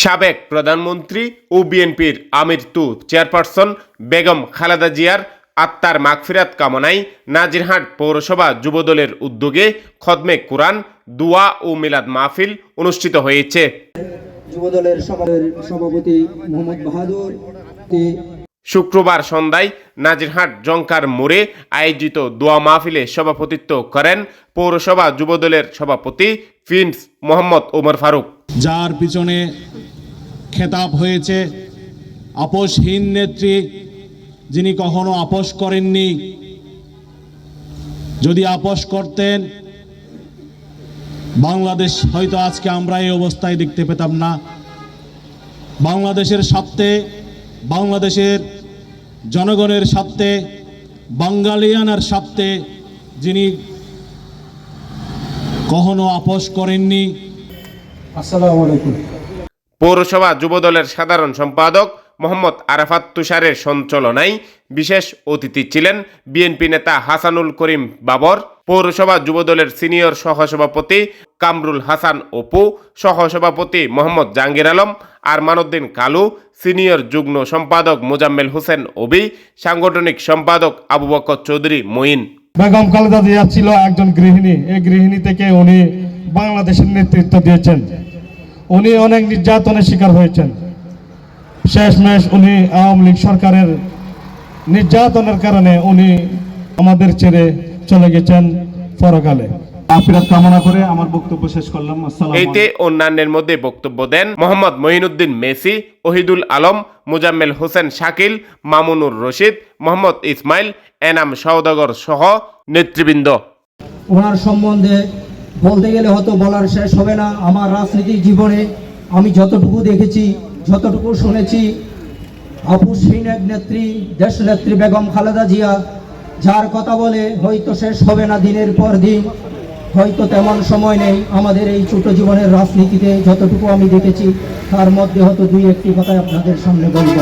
সাবেক প্রধানমন্ত্রী ও বিএনপির আমির তু চেয়ারপারসন বেগম খালেদা জিয়ার আত্মার মাগফিরাত কামনায় নাজিরহাট পৌরসভা যুবদলের উদ্যোগে খদমে কুরআন দুয়া ও মিলাদ মাহফিল অনুষ্ঠিত হয়েছে। যুবদলের সভাপতি মোহাম্মদ বাহাদুর শুক্রবার সন্ধ্যায় নাজিরহাট জঙ্কার মোড়ে আয়োজিত দোয়া মাহফিলে সভাপতিত্ব করেন পৌরসভা যুবদলের সভাপতি প্রিন্স মোহাম্মদ ওমর ফারুক। যার পিছনে খেতাব হয়েছে। আপোষহীন নেত্রী, যিনি কখনো আপোষ করেননি। যদি আপোষ করতেন, বাংলাদেশ হয়তো আজকে আমরা এই অবস্থায় দেখতে পেতাম না। বাংলাদেশের স্বার্থে, বাংলাদেশের জনগণের স্বার্থে বাঙালিয়ানার স্বার্থে যিনি কখনো আপোষ করেননি। আসসালামু আলাইকুম। পৌরসভা যুবদলের সাধারণ সম্পাদক মোহাম্মদ আরাফাত তুষারের সঞ্চালনায় বিশেষ অতিথি ছিলেন বিএনপি নেতা হাসানুল করিম বাবর, পৌরসভা যুবদলের সিনিয়র সহসভাপতি কামরুল হাসান অপু, সহসভাপতি মোহাম্মদ জাহাঙ্গীর আলম আরমানুদ্দিন কালু, সিনিয়র যুগ্ম সম্পাদক মোজাম্মেল হোসেন ওবি, সাংগঠনিক সম্পাদক আবু বকর চৌধুরী মঈন। বেগম খালেদা জিয়া ছিল একজন গৃহিণী। এই গৃহিণী থেকে উনি বাংলাদেশের নেতৃত্ব দিয়েছেন। উনি অনেক নির্যাতনের শিকার হয়েছেন। শেষমেশ উনি আওয়ামী লীগ সরকারের নির্যাতনের কারণে উনি আমাদের ছেড়ে চলে গেছেন পরকালে। আফিরাত কামনা করে আমার বক্তব্য শেষ করলাম। এতে অন্যান্যের মধ্যে বক্তব্য দেন মোহাম্মদ মঈনুদ্দিন মেসি ওহিদুল আলম মুজাম্মেল হোসেন শাকিল মামুনুর রশিদ মোহাম্মদ ইসমাইল এনাম সওদাগর সহ নেতৃবৃন্দ। ওনার সম্বন্ধে বলতে গেলে হয়তো বলার শেষ হবে না। আমার রাজনৈতিক জীবনে আমি যতটুকু দেখেছি, যতটুকু শুনেছি আপুসহীন এক নেত্রী দেশ নেত্রী বেগম খালেদা জিয়া, যার কথা বলে হয়তো শেষ হবে না দিনের পর দিন। হয়তো তেমন সময় নেই আমাদের এই ছোট জীবনের রাজনীতিতে, যতটুকু আমি দেখেছি, তার মধ্যে হয়তো দুই একটি কথাই আপনাদের সামনে বলব।